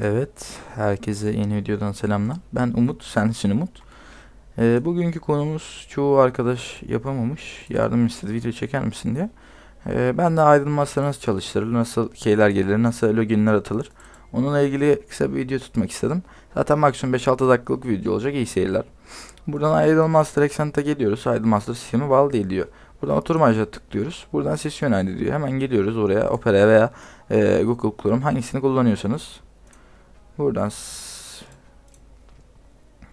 Evet, herkese yeni videodan selamlar. Ben Umut, sensin Umut. Ee, bugünkü konumuz çoğu arkadaş yapamamış, yardım istedi, video çeker misin diye. Ee, ben de aydınlatması nasıl çalıştırılır, nasıl keyler gelir, nasıl loginler atılır. Onunla ilgili kısa bir video tutmak istedim. Zaten maksimum 5-6 dakikalık video olacak, iyi seyirler. Buradan Idle Master Accent'a geliyoruz. Idle Master sistemi bağlı değil diyor. Buradan oturmaca tıklıyoruz. Buradan sesyon ID diyor. Hemen geliyoruz oraya Opera veya e, Google Chrome hangisini kullanıyorsanız Buradan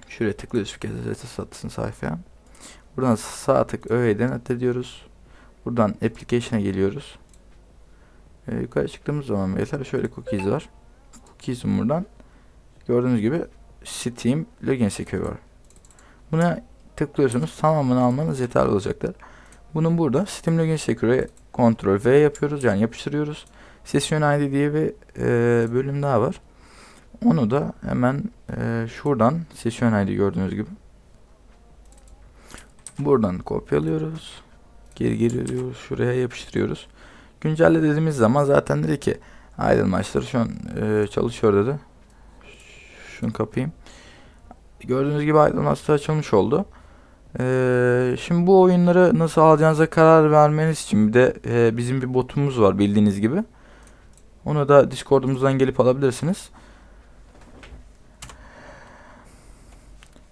şuraya tıklıyoruz bir kez satsın sayfaya. Buradan sağ tık öğeden ediyoruz. Buradan application'a geliyoruz. Ee, yukarı çıktığımız zaman mesela şöyle cookies var. Cookies'in buradan gördüğünüz gibi Steam login secure var. Buna tıklıyorsunuz. Tamamını almanız yeterli olacaktır. Bunun burada Steam login secure'e Ctrl V yapıyoruz. Yani yapıştırıyoruz. Session ID diye bir e, bölüm daha var. Onu da hemen e, şuradan session ID gördüğünüz gibi buradan kopyalıyoruz. Geri geliyoruz. Şuraya yapıştırıyoruz. Güncelle dediğimiz zaman zaten dedi ki Idle Master şu an e, çalışıyor dedi. Şunu kapayım. Gördüğünüz gibi Idle Master açılmış oldu. E, şimdi bu oyunları nasıl alacağınıza karar vermeniz için bir de e, bizim bir botumuz var bildiğiniz gibi. Onu da Discord'umuzdan gelip alabilirsiniz.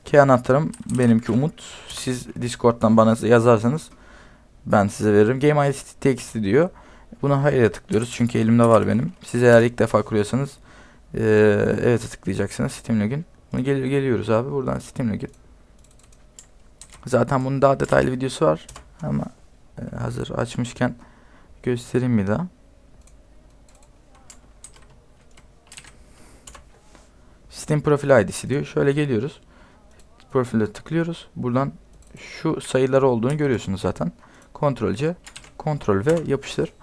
Ki anahtarım benimki Umut. Siz Discord'dan bana yazarsanız ben size veririm. Game ID text diyor. Buna hayır'a tıklıyoruz çünkü elimde var benim. Siz eğer ilk defa kuruyorsanız eee evet tıklayacaksınız Steam Login. Bunu gel geliyoruz abi buradan Steam Login. Zaten bunun daha detaylı videosu var ama e, hazır açmışken göstereyim bir daha. Steam profil ID'si diyor. Şöyle geliyoruz. Profile tıklıyoruz. Buradan şu sayıları olduğunu görüyorsunuz zaten. Ctrl C, Ctrl V yapıştır.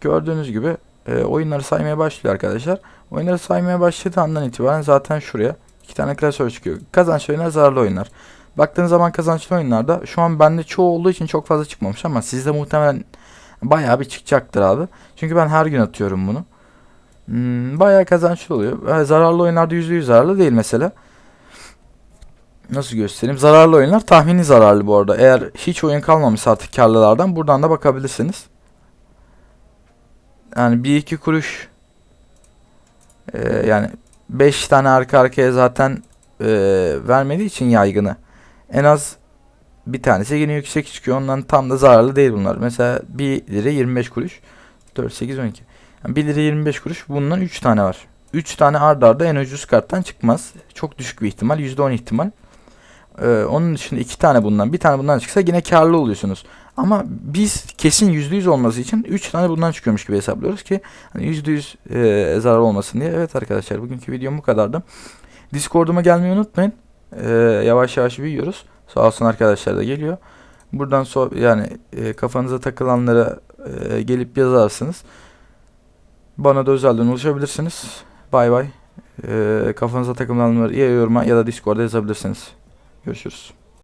Gördüğünüz gibi e, oyunları saymaya başlıyor arkadaşlar. Oyunları saymaya başladığı andan itibaren zaten şuraya iki tane klasör çıkıyor. Kazançlı oyunlar, zararlı oyunlar. Baktığınız zaman kazançlı oyunlarda şu an bende çoğu olduğu için çok fazla çıkmamış ama sizde muhtemelen bayağı bir çıkacaktır abi. Çünkü ben her gün atıyorum bunu. Hmm, bayağı kazançlı oluyor. E, zararlı oyunlarda %100 zararlı değil mesela. Nasıl göstereyim? Zararlı oyunlar tahmini zararlı bu arada. Eğer hiç oyun kalmamış artık karlılardan buradan da bakabilirsiniz. Yani 1-2 kuruş e, yani 5 tane arka arkaya zaten e, vermediği için yaygını. En az bir tanesi yine yüksek çıkıyor. Ondan tam da zararlı değil bunlar. Mesela 1 lira 25 kuruş. 4, 8, 12. Yani 1 lira 25 kuruş. Bundan 3 tane var. 3 tane ardarda arda en ucuz karttan çıkmaz. Çok düşük bir ihtimal. %10 ihtimal. Ee, onun dışında iki tane bundan, bir tane bundan çıksa yine karlı oluyorsunuz. Ama biz kesin %100 olması için 3 tane bundan çıkıyormuş gibi hesaplıyoruz ki hani %100 e, zarar olmasın diye. Evet arkadaşlar bugünkü videom bu kadardı. Discord'uma gelmeyi unutmayın. Ee, yavaş yavaş büyüyoruz. Sağ olsun arkadaşlar da geliyor. Buradan so yani e, kafanıza takılanlara e, gelip yazarsınız. Bana da özelden ulaşabilirsiniz. Bay bay. E, kafanıza takılanları ya yoruma ya da Discord'a yazabilirsiniz. Görüşürüz.